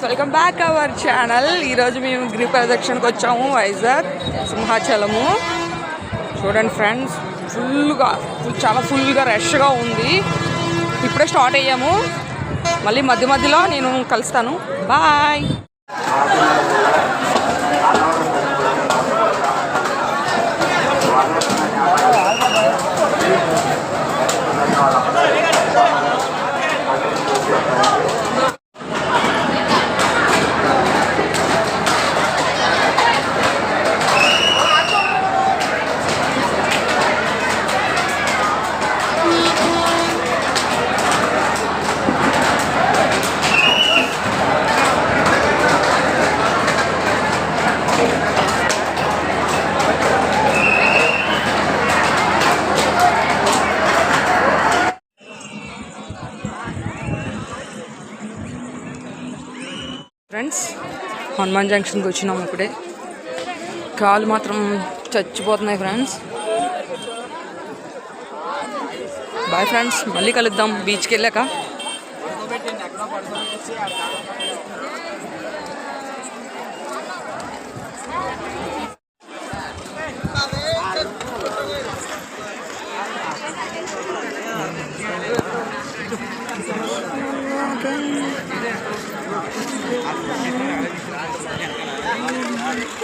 Welcome back our channel ఈరోజు మేము గిరి ప్రదక్షిణకి వచ్చాము వైజాగ్ సింహాచలము. చూడండి ఫ్రెండ్స్ ఫుల్గా ఫుల్ చాలా ఫుల్గా రష్గా ఉంది. ఇప్పుడే స్టార్ట్ అయ్యాము. మళ్ళీ మధ్య మధ్యలో నేను కలుస్తాను. బాయ్ ఫ్రెండ్స్ హనుమాన్ జంక్షన్కి వచ్చినాం ఇప్పుడే. కాలు మాత్రం చచ్చిపోతున్నాయి ఫ్రెండ్స్ బాయ్ ఫ్రెండ్స్ మళ్ళీ కలుద్దాం బీచ్కి వెళ్ళాక.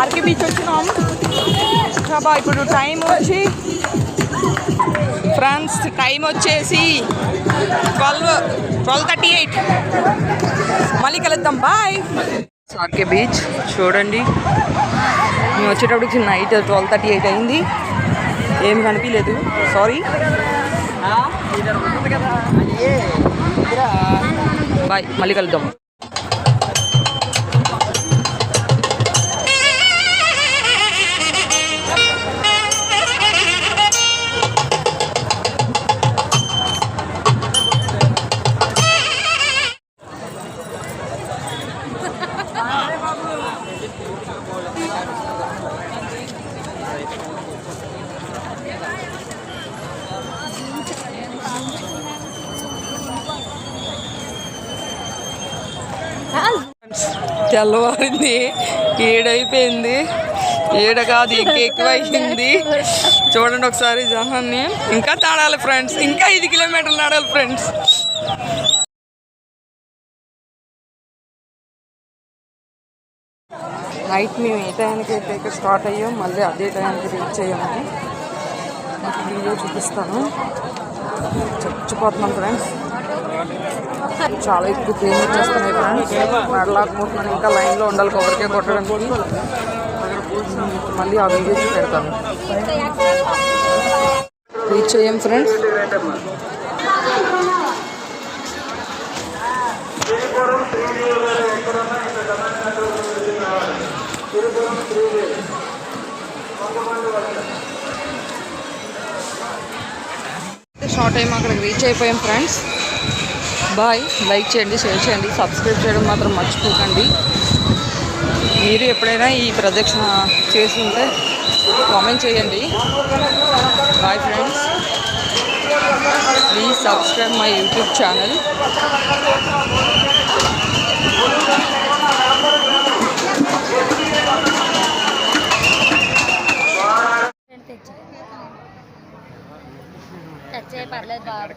ఆర్కే బీచ్ వచ్చినాం. బాబా ఇప్పుడు టైం వచ్చి ఫ్రాన్స్ టైం వచ్చేసి ట్వెల్వ్ ట్వెల్వ్ థర్టీ ఎయిట్. మళ్ళీ కలుద్దాం బాయ్. ఆర్కే బీచ్ చూడండి. మేము వచ్చేటప్పటికి నైట్ ట్వెల్వ్ థర్టీ ఎయిట్ అయింది. ఏం కనిపించలేదు. సారీ బాయ్ మళ్ళీ కలుద్దాం. తెల్లవారింది ఏడైపోయింది. ఏడ కాదు ఇంకా ఎక్కువైంది. చూడండి ఒకసారి జనాన్ని. ఇంకా తాడాలి ఫ్రెండ్స్ ఇంకా ఐదు కిలోమీటర్లు నడాలి ఫ్రెండ్స్. నైట్ మేము ఏ టైంకి అయితే స్టార్ట్ అయ్యాం మళ్ళీ అదే టైంకి రీచ్ అయ్యామని మీకు వీడియో చూపిస్తాను. చచ్చిపోతున్నాం ఫ్రెండ్స్. చాలా ఎక్కువ క్లీన్ వచ్చేస్తున్నాయి ఫ్రెండ్స్ నడలాకపోతున్నాను ఇంకా లైన్లో ఉండాలి కొబ్బరికాయ కొట్టడానికి. మళ్ళీ ఆ వీడియో పెడతాను. రీచ్ అయ్యాం ఫ్రెండ్స్ షార్ట్ టైం అక్కడికి రీచ్ అయిపోయాం ఫ్రెండ్స్ బాయ్ లైక్ చేయండి షేర్ చేయండి సబ్స్క్రైబ్ చేయడం మాత్రం మర్చిపోకండి. మీరు ఎప్పుడైనా ఈ ప్రదక్షిణ చేసి ఉంటే కామెంట్ చేయండి bye friends please subscribe my YouTube channel పర్లేదు బాబు